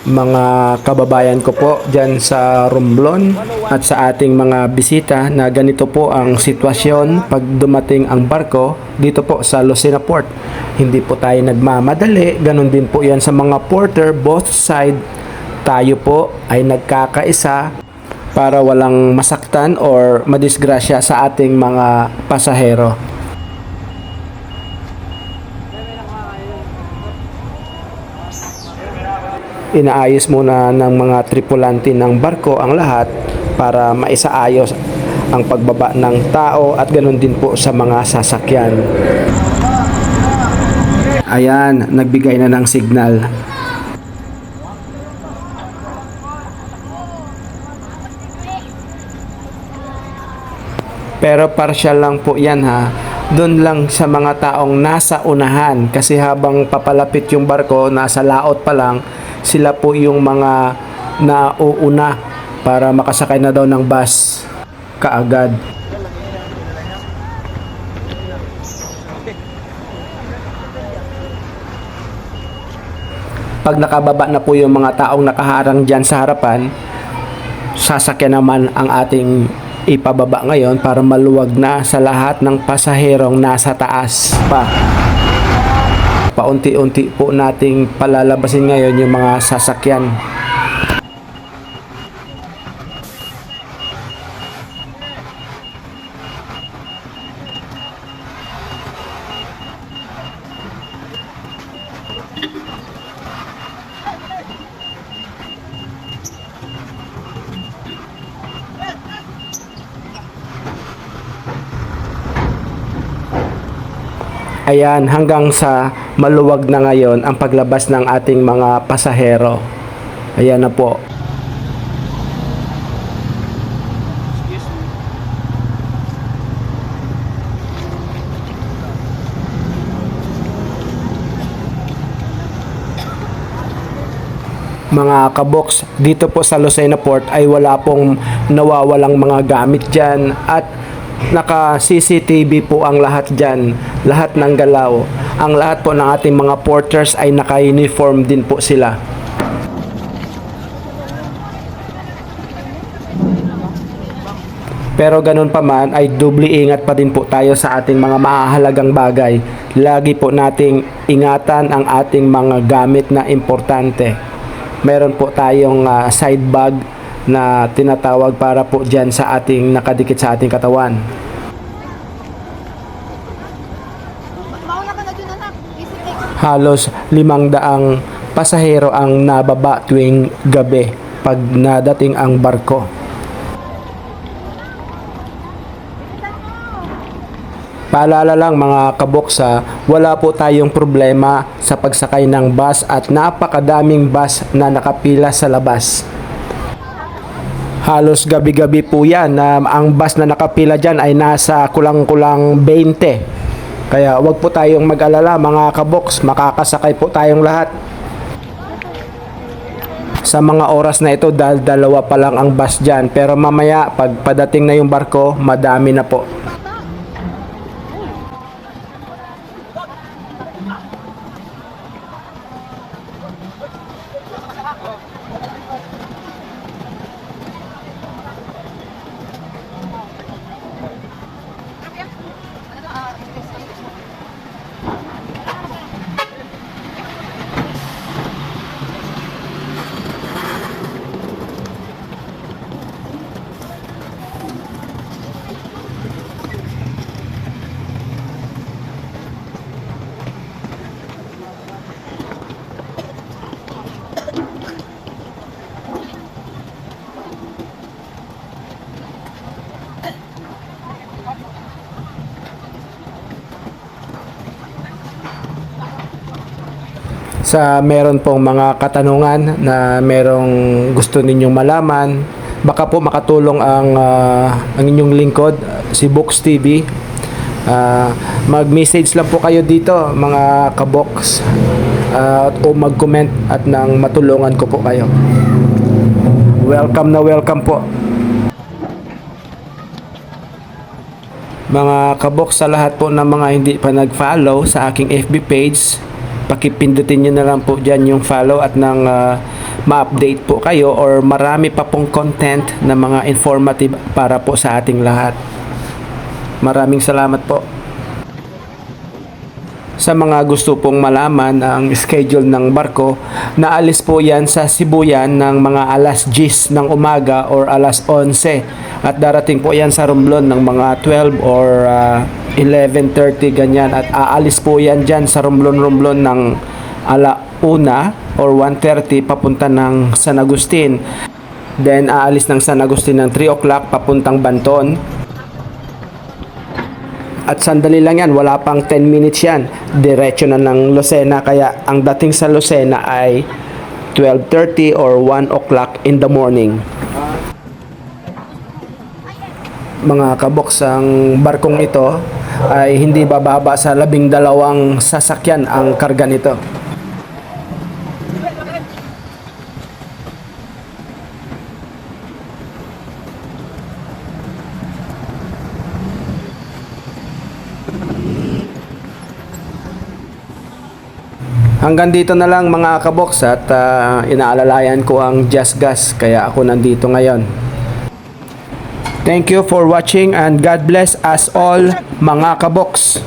mga kababayan ko po dyan sa Romblon at sa ating mga bisita na ganito po ang sitwasyon pag dumating ang barko dito po sa Lucena Port. Hindi po tayo nagmamadali, ganun din po yan sa mga porter, both side tayo po ay nagkakaisa para walang masaktan or madisgrasya sa ating mga pasahero. Inaayos muna ng mga tripulante ng barko ang lahat para maisaayos ang pagbaba ng tao at ganoon din po sa mga sasakyan. Ayan, nagbigay na ng signal. Pero partial lang po yan ha. Doon lang sa mga taong nasa unahan. Kasi habang papalapit yung barko, nasa laot pa lang, sila po yung mga nauuna para makasakay na daw ng bus kaagad. Pag nakababa na po yung mga taong nakaharang dyan sa harapan, sasakyan naman ang ating ipababa ngayon para maluwag na sa lahat ng pasaherong nasa taas pa. Paunti-unti po nating palalabasin ngayon yung mga sasakyan. Ayan, hanggang sa maluwag na ngayon ang paglabas ng ating mga pasahero. Ayan na po. mga kabox dito po sa Lucena Port ay wala pong nawawalang mga gamit dyan at naka CCTV po ang lahat dyan. Lahat ng galaw. Ang lahat po ng ating mga porters ay naka uniform din po sila. Pero ganun pa man ay doble ingat pa din po tayo sa ating mga mahalagang bagay. Lagi po nating ingatan ang ating mga gamit na importante. Meron po tayong ah, side bag na tinatawag para po dyan sa ating nakadikit sa ating katawan. Halos limang daang pasahero ang nababa tuwing gabi pag nadating ang barko. Paalala lang mga kaboksa, wala po tayong problema sa pagsakay ng bus at napakadaming bus na nakapila sa labas. Halos gabi-gabi po yan na ang bus na nakapila dyan ay nasa kulang-kulang 20. Kaya wag po tayong mag-alala mga kaboks, makakasakay po tayong lahat. Sa mga oras na ito dahil dalawa pa lang ang bus dyan. Pero mamaya pag padating na yung barko, madami na po. Sa meron pong mga katanungan na merong gusto ninyong malaman, baka po makatulong ang ah, ang inyong lingkod si Box TV. Ah, mag-message lang po kayo dito mga kabox at o mag-comment at nang matulungan ko po kayo. Welcome na welcome po. Mga kabox sa lahat po ng mga hindi pa nag-follow sa aking FB page, Pakipindutin nyo na lang po dyan yung follow at nang ah, ma-update po kayo or marami pa pong content na mga informative para po sa ating lahat. Maraming salamat po. Sa mga gusto pong malaman ang schedule ng barko, naalis po yan sa Sibuyan ng mga alas 10 ng umaga or alas 11 at darating po yan sa Romblon ng mga 12 or ah, 11.30 ganyan. At aalis po yan dyan sa Romblon-Romblon ng ala 1 or 1.30 papunta ng San Agustin. Then aalis ng San Agustin ng 3 o'clock papuntang Banton at sandali lang yan, wala pang 10 minutes yan. Diretso na ng Lucena. Kaya ang dating sa Lucena ay 12.30 or 1 o'clock in the morning. Mga kaboks, ang barkong ito ay hindi bababa sa labing dalawang sasakyan ang karga nito. Hanggang dito na lang mga kaboks at ah, inaalalayan ko ang Just Gas kaya ako nandito ngayon. Thank you for watching and God bless us all mga kaboks.